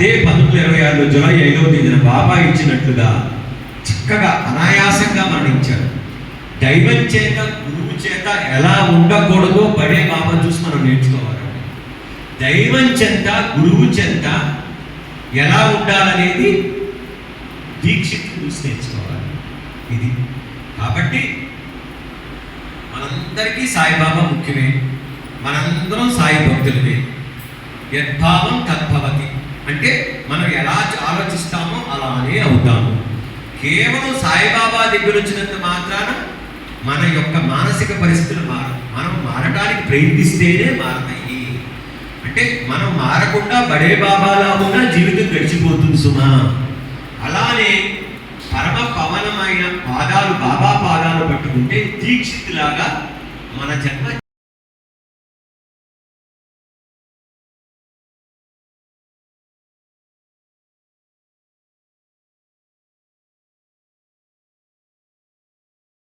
అదే పంతొమ్మిది ఇరవై ఆరులో జూలై ఐదవ తేదీన బాబా ఇచ్చినట్లుగా చక్కగా అనాయాసంగా మరణించారు. దైవం చేత గురువు చేత ఎలా ఉండకూడదో పడే బాబా చూసి మనం నేర్చుకోవాలి. దైవం చెంత గురువు చెంత ఎలా ఉండాలనేది దీక్షిత్ చూసి నేర్చుకోవాలి. ఇది. కాబట్టి మనందరికీ సాయిబాబా ముఖ్యమే. మనందరం సాయి భక్తులమే. యద్భావం తద్భావం. అంటే మనం ఎలా ఆలోచిస్తామో అలానే అవుతాము. కేవలం సాయిబాబా దగ్గర వచ్చినంత మాత్రాన మన యొక్క మానసిక పరిస్థితులు మార మనం మారడానికి ప్రయత్నిస్తేనే మారతాయి. అంటే మనం మారకుండా బడే బాబాలా ఉన్న జీవితం గడిచిపోతుంది సుమా. అలానే పరమ పవనమైన పాదాలు బాబా పాదాలు పట్టుకుంటే దీక్షితులాగా మన జన్మ